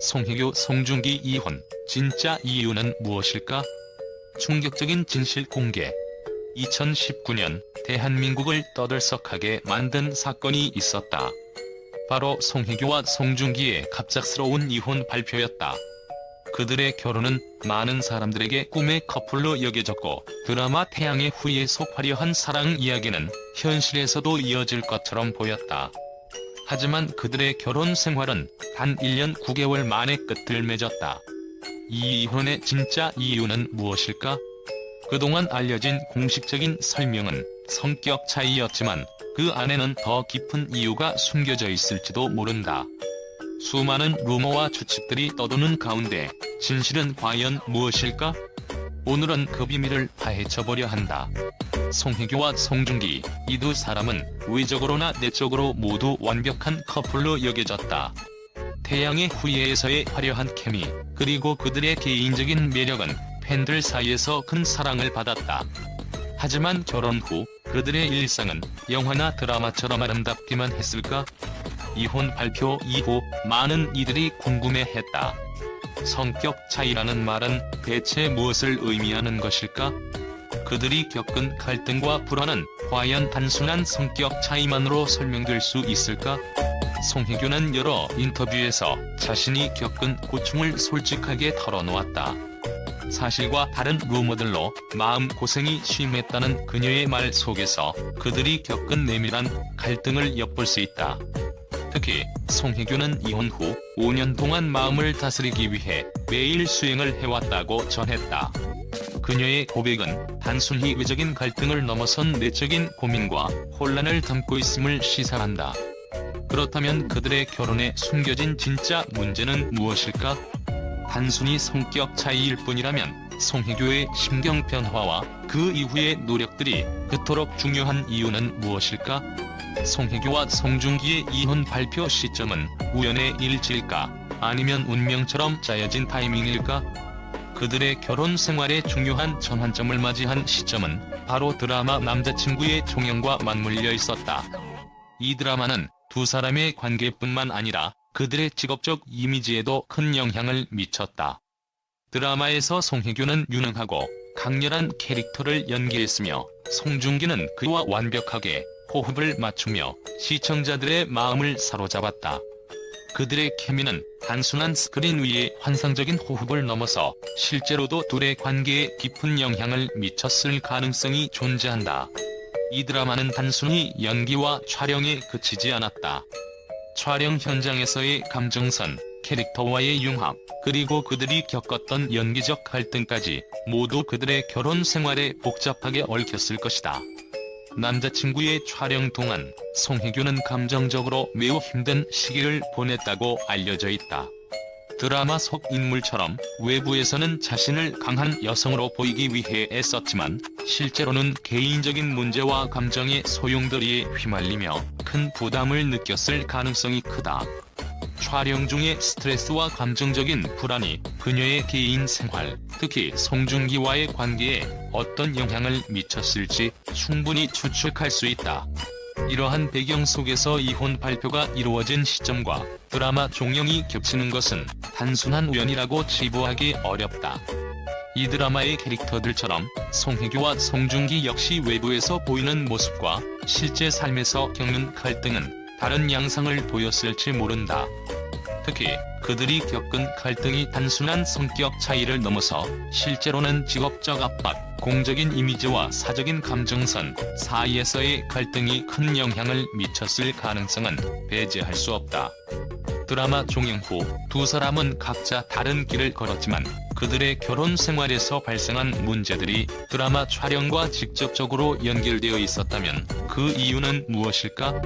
송혜교 송중기 이혼 진짜 이유는 무엇일까? 충격적인 진실 공개 2019년 대한민국을 떠들썩하게 만든 사건이 있었다. 바로 송혜교와 송중기의 갑작스러운 이혼 발표였다. 그들의 결혼은 많은 사람들에게 꿈의 커플로 여겨졌고 드라마 태양의 후예 속 화려한 사랑 이야기는 현실에서도 이어질 것처럼 보였다. 하지만 그들의 결혼 생활은 단 1년 9개월 만에 끝을 맺었다. 이 이혼의 진짜 이유는 무엇일까? 그동안 알려진 공식적인 설명은 성격 차이였지만 그 안에는 더 깊은 이유가 숨겨져 있을지도 모른다. 수많은 루머와 추측들이 떠도는 가운데 진실은 과연 무엇일까? 오늘은 그 비밀을 파헤쳐보려 한다. 송혜교와 송중기 이 두 사람은 외적으로나 내적으로 모두 완벽한 커플로 여겨졌다. 태양의 후예에서의 화려한 케미 그리고 그들의 개인적인 매력은 팬들 사이에서 큰 사랑을 받았다. 하지만 결혼 후 그들의 일상은 영화나 드라마처럼 아름답기만 했을까? 이혼 발표 이후 많은 이들이 궁금해했다. 성격 차이라는 말은 대체 무엇을 의미하는 것일까? 그들이 겪은 갈등과 불안은 과연 단순한 성격 차이만으로 설명될 수 있을까? 송혜교는 여러 인터뷰에서 자신이 겪은 고충을 솔직하게 털어놓았다. 사실과 다른 루머들로 마음 고생이 심했다는 그녀의 말 속에서 그들이 겪은 내밀한 갈등을 엿볼 수 있다. 특히 송혜교는 이혼 후 5년 동안 마음을 다스리기 위해 매일 수행을 해왔다고 전했다. 그녀의 고백은 단순히 외적인 갈등을 넘어선 내적인 고민과 혼란을 담고 있음을 시사한다. 그렇다면 그들의 결혼에 숨겨진 진짜 문제는 무엇일까? 단순히 성격 차이일 뿐이라면 송혜교의 심경 변화와 그 이후의 노력들이 그토록 중요한 이유는 무엇일까? 송혜교와 송중기의 이혼 발표 시점은 우연의 일치일까? 아니면 운명처럼 짜여진 타이밍일까? 그들의 결혼 생활의 중요한 전환점을 맞이한 시점은 바로 드라마 남자친구의 종영과 맞물려 있었다. 이 드라마는 두 사람의 관계뿐만 아니라 그들의 직업적 이미지에도 큰 영향을 미쳤다. 드라마에서 송혜교는 유능하고 강렬한 캐릭터를 연기했으며 송중기는 그와 완벽하게 호흡을 맞추며 시청자들의 마음을 사로잡았다. 그들의 케미는 단순한 스크린 위의 환상적인 호흡을 넘어서 실제로도 둘의 관계에 깊은 영향을 미쳤을 가능성이 존재한다. 이 드라마는 단순히 연기와 촬영에 그치지 않았다. 촬영 현장에서의 감정선, 캐릭터와의 융합, 그리고 그들이 겪었던 연기적 갈등까지 모두 그들의 결혼 생활에 복잡하게 얽혔을 것이다. 남자친구의 촬영 동안 송혜교는 감정적으로 매우 힘든 시기를 보냈다고 알려져 있다. 드라마 속 인물처럼 외부에서는 자신을 강한 여성으로 보이기 위해 애썼지만 실제로는 개인적인 문제와 감정의 소용돌이에 휘말리며 큰 부담을 느꼈을 가능성이 크다. 촬영 중의 스트레스와 감정적인 불안이 그녀의 개인 생활, 특히 송중기와의 관계에 어떤 영향을 미쳤을지 충분히 추측할 수 있다. 이러한 배경 속에서 이혼 발표가 이루어진 시점과 드라마 종영이 겹치는 것은 단순한 우연이라고 치부하기 어렵다. 이 드라마의 캐릭터들처럼 송혜교와 송중기 역시 외부에서 보이는 모습과 실제 삶에서 겪는 갈등은 다른 양상을 보였을지 모른다. 특히 그들이 겪은 갈등이 단순한 성격 차이를 넘어서 실제로는 직업적 압박, 공적인 이미지와 사적인 감정선 사이에서의 갈등이 큰 영향을 미쳤을 가능성은 배제할 수 없다. 드라마 종영 후 두 사람은 각자 다른 길을 걸었지만 그들의 결혼 생활에서 발생한 문제들이 드라마 촬영과 직접적으로 연결되어 있었다면 그 이유는 무엇일까?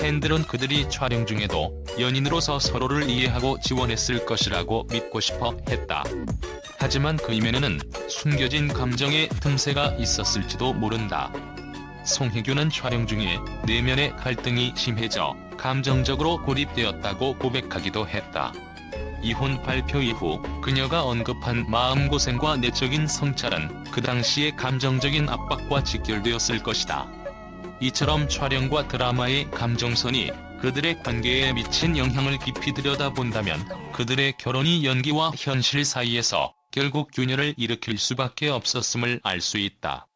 팬들은 그들이 촬영 중에도 연인으로서 서로를 이해하고 지원했을 것이라고 믿고 싶어 했다. 하지만 그 이면에는 숨겨진 감정의 틈새가 있었을지도 모른다. 송혜교는 촬영 중에 내면의 갈등이 심해져 감정적으로 고립되었다고 고백하기도 했다. 이혼 발표 이후 그녀가 언급한 마음고생과 내적인 성찰은 그 당시의 감정적인 압박과 직결되었을 것이다. 이처럼 촬영과 드라마의 감정선이 그들의 관계에 미친 영향을 깊이 들여다본다면 그들의 결혼이 연기와 현실 사이에서 결국 균열을 일으킬 수밖에 없었음을 알 수 있다.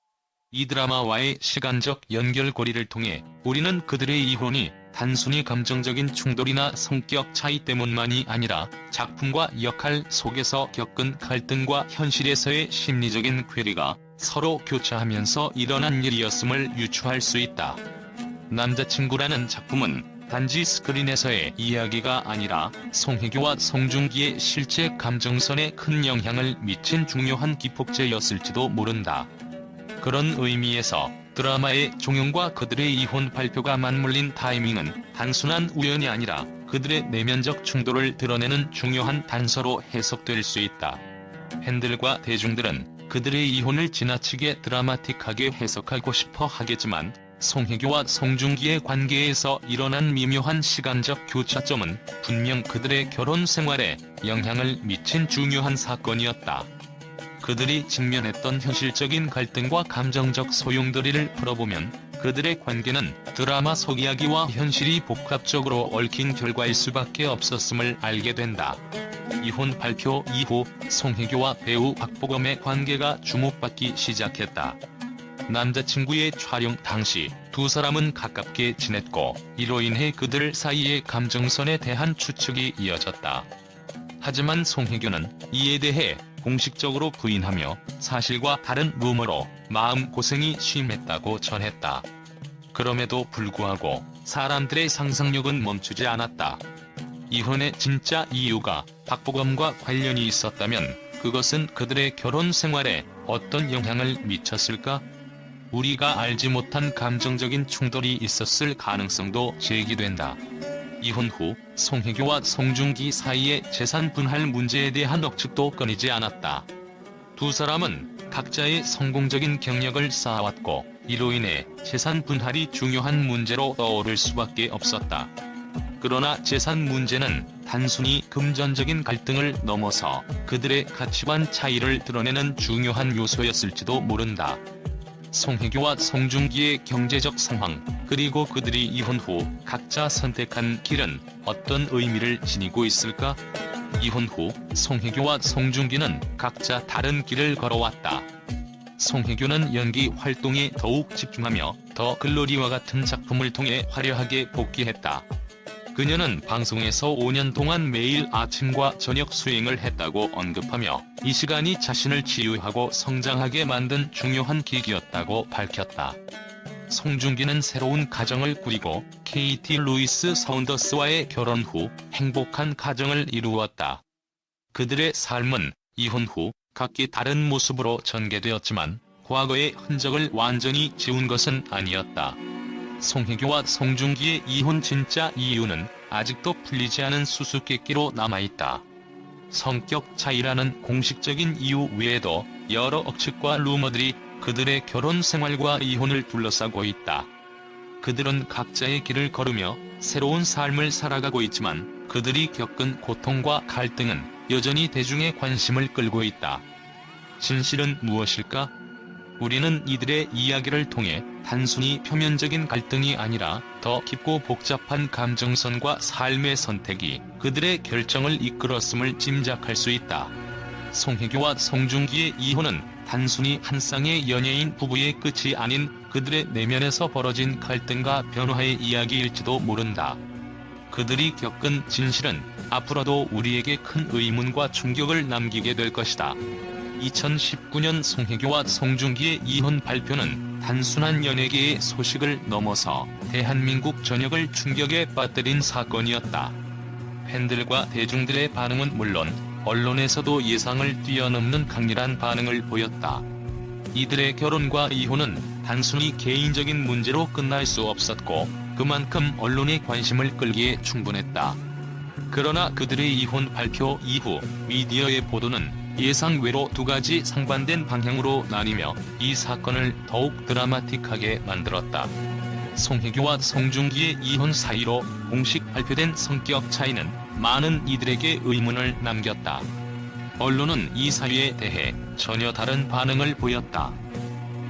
이 드라마와의 시간적 연결고리를 통해 우리는 그들의 이혼이 단순히 감정적인 충돌이나 성격 차이 때문만이 아니라 작품과 역할 속에서 겪은 갈등과 현실에서의 심리적인 괴리가 서로 교차하면서 일어난 일이었음을 유추할 수 있다. 남자친구라는 작품은 단지 스크린에서의 이야기가 아니라 송혜교와 송중기의 실제 감정선에 큰 영향을 미친 중요한 기폭제였을지도 모른다. 그런 의미에서 드라마의 종영과 그들의 이혼 발표가 맞물린 타이밍은 단순한 우연이 아니라 그들의 내면적 충돌을 드러내는 중요한 단서로 해석될 수 있다. 팬들과 대중들은 그들의 이혼을 지나치게 드라마틱하게 해석하고 싶어 하겠지만 송혜교와 송중기의 관계에서 일어난 미묘한 시간적 교차점은 분명 그들의 결혼 생활에 영향을 미친 중요한 사건이었다. 그들이 직면했던 현실적인 갈등과 감정적 소용돌이를 풀어보면 그들의 관계는 드라마 속 이야기와 현실이 복합적으로 얽힌 결과일 수밖에 없었음을 알게 된다. 이혼 발표 이후 송혜교와 배우 박보검의 관계가 주목받기 시작했다. 남자친구의 촬영 당시 두 사람은 가깝게 지냈고 이로 인해 그들 사이의 감정선에 대한 추측이 이어졌다. 하지만 송혜교는 이에 대해 공식적으로 부인하며 사실과 다른 루머로 마음고생이 심했다고 전했다. 그럼에도 불구하고 사람들의 상상력은 멈추지 않았다. 이혼의 진짜 이유가 박보검과 관련이 있었다면 그것은 그들의 결혼 생활에 어떤 영향을 미쳤을까? 우리가 알지 못한 감정적인 충돌이 있었을 가능성도 제기된다. 이혼 후 송혜교와 송중기 사이의 재산 분할 문제에 대한 억측도 끊이지 않았다. 두 사람은 각자의 성공적인 경력을 쌓아왔고 이로 인해 재산 분할이 중요한 문제로 떠오를 수밖에 없었다. 그러나 재산 문제는 단순히 금전적인 갈등을 넘어서 그들의 가치관 차이를 드러내는 중요한 요소였을지도 모른다. 송혜교와 송중기의 경제적 상황, 그리고 그들이 이혼 후 각자 선택한 길은 어떤 의미를 지니고 있을까? 이혼 후 송혜교와 송중기는 각자 다른 길을 걸어왔다. 송혜교는 연기 활동에 더욱 집중하며 더 글로리와 같은 작품을 통해 화려하게 복귀했다. 그녀는 방송에서 5년 동안 매일 아침과 저녁 수행을 했다고 언급하며 이 시간이 자신을 치유하고 성장하게 만든 중요한 계기였다고 밝혔다. 송중기는 새로운 가정을 꾸리고 KT 루이스 사운더스와의 결혼 후 행복한 가정을 이루었다. 그들의 삶은 이혼 후 각기 다른 모습으로 전개되었지만 과거의 흔적을 완전히 지운 것은 아니었다. 송혜교와 송중기의 이혼 진짜 이유는 아직도 풀리지 않은 수수께끼로 남아있다. 성격 차이라는 공식적인 이유 외에도 여러 억측과 루머들이 그들의 결혼 생활과 이혼을 둘러싸고 있다. 그들은 각자의 길을 걸으며 새로운 삶을 살아가고 있지만 그들이 겪은 고통과 갈등은 여전히 대중의 관심을 끌고 있다. 진실은 무엇일까? 우리는 이들의 이야기를 통해 단순히 표면적인 갈등이 아니라 더 깊고 복잡한 감정선과 삶의 선택이 그들의 결정을 이끌었음을 짐작할 수 있다. 송혜교와 송중기의 이혼은 단순히 한 쌍의 연예인 부부의 끝이 아닌 그들의 내면에서 벌어진 갈등과 변화의 이야기일지도 모른다. 그들이 겪은 진실은 앞으로도 우리에게 큰 의문과 충격을 남기게 될 것이다. 2019년 송혜교와 송중기의 이혼 발표는 단순한 연예계의 소식을 넘어서 대한민국 전역을 충격에 빠뜨린 사건이었다. 팬들과 대중들의 반응은 물론 언론에서도 예상을 뛰어넘는 강렬한 반응을 보였다. 이들의 결혼과 이혼은 단순히 개인적인 문제로 끝날 수 없었고 그만큼 언론의 관심을 끌기에 충분했다. 그러나 그들의 이혼 발표 이후 미디어의 보도는 예상 외로 두 가지 상반된 방향으로 나뉘며 이 사건을 더욱 드라마틱하게 만들었다. 송혜교와 송중기의 이혼 사이로 공식 발표된 성격 차이는 많은 이들에게 의문을 남겼다. 언론은 이 사유에 대해 전혀 다른 반응을 보였다.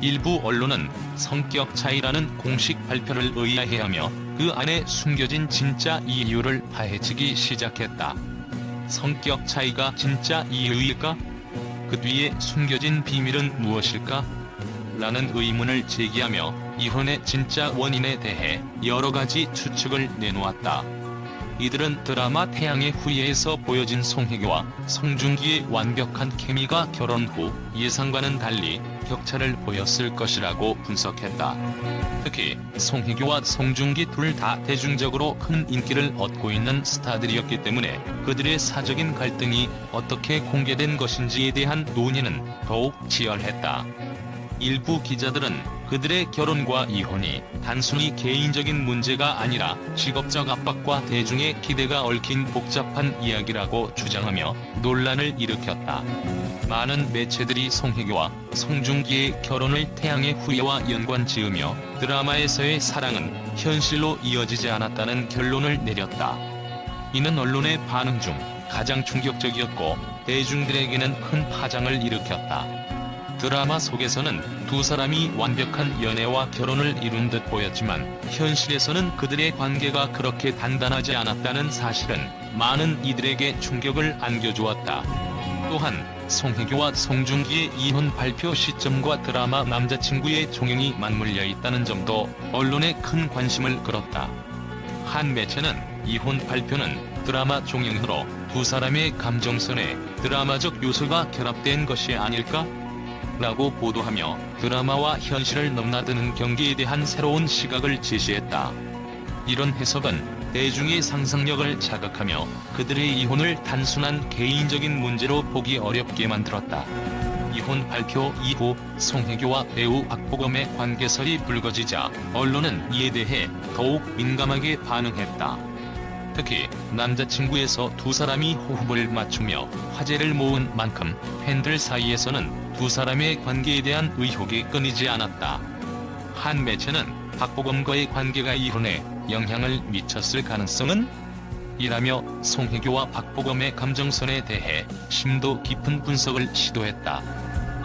일부 언론은 성격 차이라는 공식 발표를 의아해하며 그 안에 숨겨진 진짜 이유를 파헤치기 시작했다. 성격 차이가 진짜 이유일까? 그 뒤에 숨겨진 비밀은 무엇일까? 라는 의문을 제기하며 이혼의 진짜 원인에 대해 여러 가지 추측을 내놓았다. 이들은 드라마 태양의 후예에서 보여진 송혜교와 송중기의 완벽한 케미가 결혼 후 예상과는 달리 격차를 보였을 것이라고 분석했다. 특히 송혜교와 송중기 둘 다 대중적으로 큰 인기를 얻고 있는 스타들이었기 때문에 그들의 사적인 갈등이 어떻게 공개된 것인지에 대한 논의는 더욱 치열했다. 일부 기자들은 그들의 결혼과 이혼이 단순히 개인적인 문제가 아니라 직업적 압박과 대중의 기대가 얽힌 복잡한 이야기라고 주장하며 논란을 일으켰다. 많은 매체들이 송혜교와 송중기의 결혼을 태양의 후예와 연관 지으며 드라마에서의 사랑은 현실로 이어지지 않았다는 결론을 내렸다. 이는 언론의 반응 중 가장 충격적이었고 대중들에게는 큰 파장을 일으켰다. 드라마 속에서는 두 사람이 완벽한 연애와 결혼을 이룬 듯 보였지만 현실에서는 그들의 관계가 그렇게 단단하지 않았다는 사실은 많은 이들에게 충격을 안겨주었다. 또한 송혜교와 송중기의 이혼 발표 시점과 드라마 남자친구의 종영이 맞물려 있다는 점도 언론에 큰 관심을 끌었다. 한 매체는 이혼 발표는 드라마 종영으로 두 사람의 감정선에 드라마적 요소가 결합된 것이 아닐까? 라고 보도하며 드라마와 현실을 넘나드는 경계에 대한 새로운 시각을 제시했다. 이런 해석은 대중의 상상력을 자극하며 그들의 이혼을 단순한 개인적인 문제로 보기 어렵게 만들었다. 이혼 발표 이후 송혜교와 배우 박보검의 관계설이 불거지자 언론은 이에 대해 더욱 민감하게 반응했다. 특히 남자친구에서 두 사람이 호흡을 맞추며 화제를 모은 만큼 팬들 사이에서는 두 사람의 관계에 대한 의혹이 끊이지 않았다. 한 매체는 박보검과의 관계가 이혼에 영향을 미쳤을 가능성은? 이라며 송혜교와 박보검의 감정선에 대해 심도 깊은 분석을 시도했다.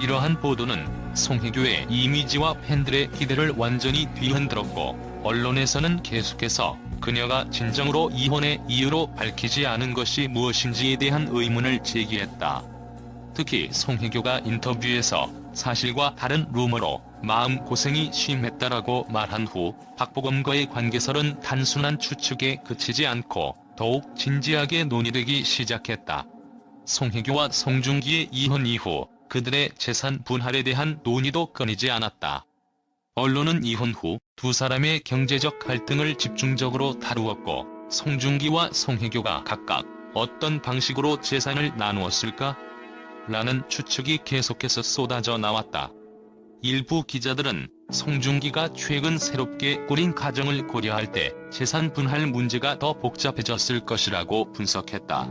이러한 보도는 송혜교의 이미지와 팬들의 기대를 완전히 뒤흔들었고 언론에서는 계속해서 그녀가 진정으로 이혼의 이유로 밝히지 않은 것이 무엇인지에 대한 의문을 제기했다. 특히 송혜교가 인터뷰에서 사실과 다른 루머로 마음 고생이 심했다라고 말한 후 박보검과의 관계설은 단순한 추측에 그치지 않고 더욱 진지하게 논의되기 시작했다. 송혜교와 송중기의 이혼 이후 그들의 재산 분할에 대한 논의도 끊이지 않았다. 언론은 이혼 후 두 사람의 경제적 갈등을 집중적으로 다루었고 송중기와 송혜교가 각각 어떤 방식으로 재산을 나누었을까? 라는 추측이 계속해서 쏟아져 나왔다. 일부 기자들은 송중기가 최근 새롭게 꾸린 가정을 고려할 때 재산 분할 문제가 더 복잡해졌을 것이라고 분석했다.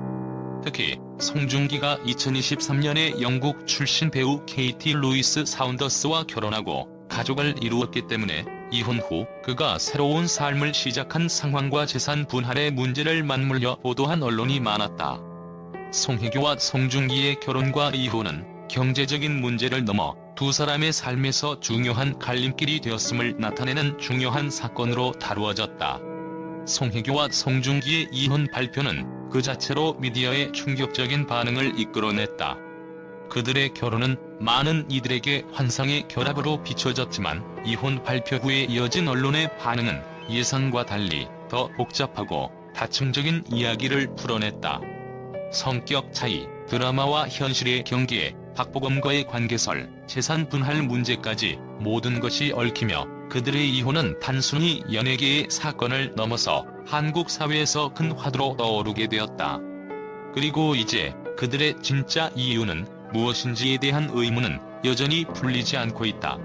특히 송중기가 2023년에 영국 출신 배우 케이티 루이스 사운더스와 결혼하고 가족을 이루었기 때문에 이혼 후 그가 새로운 삶을 시작한 상황과 재산 분할의 문제를 맞물려 보도한 언론이 많았다. 송혜교와 송중기의 결혼과 이혼은 경제적인 문제를 넘어 두 사람의 삶에서 중요한 갈림길이 되었음을 나타내는 중요한 사건으로 다루어졌다. 송혜교와 송중기의 이혼 발표는 그 자체로 미디어의 충격적인 반응을 이끌어냈다. 그들의 결혼은 많은 이들에게 환상의 결합으로 비춰졌지만 이혼 발표 후에 이어진 언론의 반응은 예상과 달리 더 복잡하고 다층적인 이야기를 풀어냈다. 성격 차이, 드라마와 현실의 경계에 박보검과의 관계설, 재산 분할 문제까지 모든 것이 얽히며 그들의 이혼은 단순히 연예계의 사건을 넘어서 한국 사회에서 큰 화두로 떠오르게 되었다. 그리고 이제 그들의 진짜 이유는 무엇인지에 대한 의문은 여전히 풀리지 않고 있다.